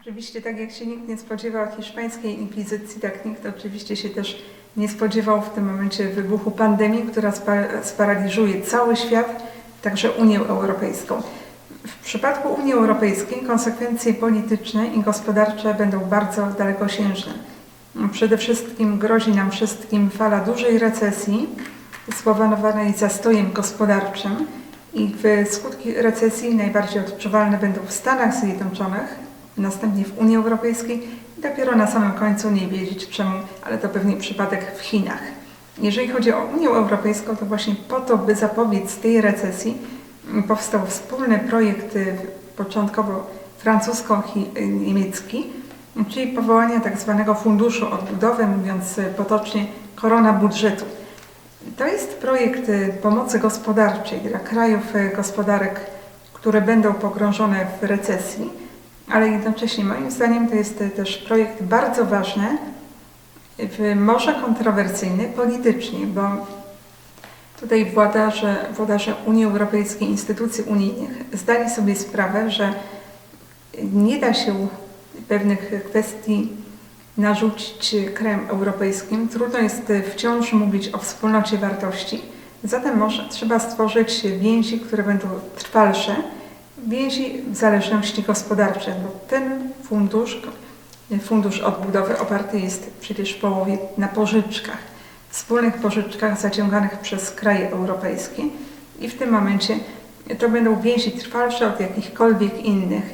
Oczywiście, tak jak się nikt nie spodziewał hiszpańskiej inkwizycji, tak nikt oczywiście się też nie spodziewał w tym momencie wybuchu pandemii, która sparaliżuje cały świat, także Unię Europejską. W przypadku Unii Europejskiej konsekwencje polityczne i gospodarcze będą bardzo dalekosiężne. Przede wszystkim grozi nam wszystkim fala dużej recesji spowodowanej zastojem gospodarczym i skutki recesji najbardziej odczuwalne będą w Stanach Zjednoczonych, następnie w Unii Europejskiej i dopiero na samym końcu nie wiedzieć czemu, ale to pewnie przypadek w Chinach. Jeżeli chodzi o Unię Europejską, to właśnie po to, by zapobiec tej recesji, m, powstał wspólny projekt y, początkowo francusko-niemiecki, czyli powołania tak zwanego funduszu odbudowy, mówiąc potocznie korona budżetu. To jest projekt y, pomocy gospodarczej dla krajów y, gospodarek, które będą pogrążone w recesji, ale jednocześnie moim zdaniem to jest y, też projekt bardzo ważny, może kontrowersyjny politycznie, bo tutaj włodarze, włodarze Unii Europejskiej, instytucji unijnych zdali sobie sprawę, że nie da się pewnych kwestii narzucić krajom europejskim. Trudno jest wciąż mówić o wspólnocie wartości. Zatem może trzeba stworzyć więzi, które będą trwalsze, więzi w zależności gospodarczej, bo ten fundusz, fundusz odbudowy oparty jest przecież w połowie na pożyczkach, wspólnych pożyczkach zaciąganych przez kraje europejskie i w tym momencie to będą więzi trwalsze od jakichkolwiek innych.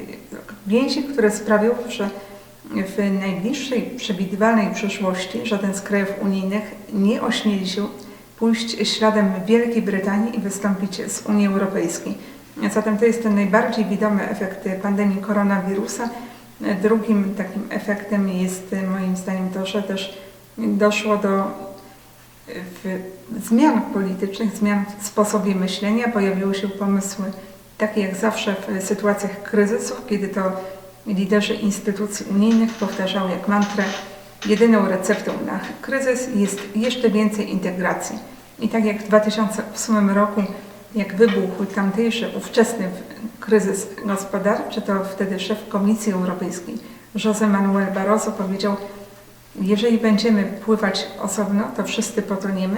Więzi, które sprawią, że w najbliższej przewidywalnej przyszłości żaden z krajów unijnych nie ośmieli się pójść śladem Wielkiej Brytanii i wystąpić z Unii Europejskiej. Zatem to jest ten najbardziej widomy efekt pandemii koronawirusa. Drugim takim efektem jest moim zdaniem to, że też doszło do zmian politycznych, zmian w sposobie myślenia. Pojawiły się pomysły takie jak zawsze w sytuacjach kryzysów, kiedy to liderzy instytucji unijnych powtarzały jak mantrę jedyną receptą na kryzys jest jeszcze więcej integracji. I tak jak w 2008 roku, jak wybuchł tamtejszy ówczesny kryzys gospodarczy, to wtedy szef Komisji Europejskiej José Manuel Barroso powiedział, jeżeli będziemy pływać osobno, to wszyscy potoniemy.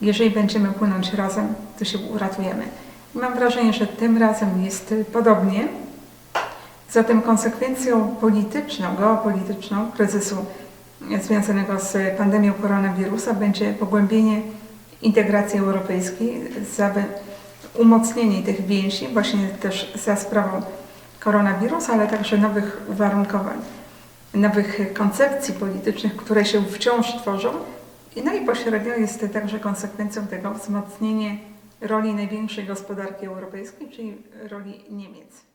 Jeżeli będziemy płynąć razem, to się uratujemy. Mam wrażenie, że tym razem jest podobnie. Zatem konsekwencją polityczną, geopolityczną kryzysu związanego z pandemią koronawirusa będzie pogłębienie integracji europejskiej, umocnienie tych więzi, właśnie też za sprawą koronawirusa, ale także nowych uwarunkowań nowych koncepcji politycznych, które się wciąż tworzą. No i pośrednio jest także konsekwencją tego wzmocnienie roli największej gospodarki europejskiej, czyli roli Niemiec.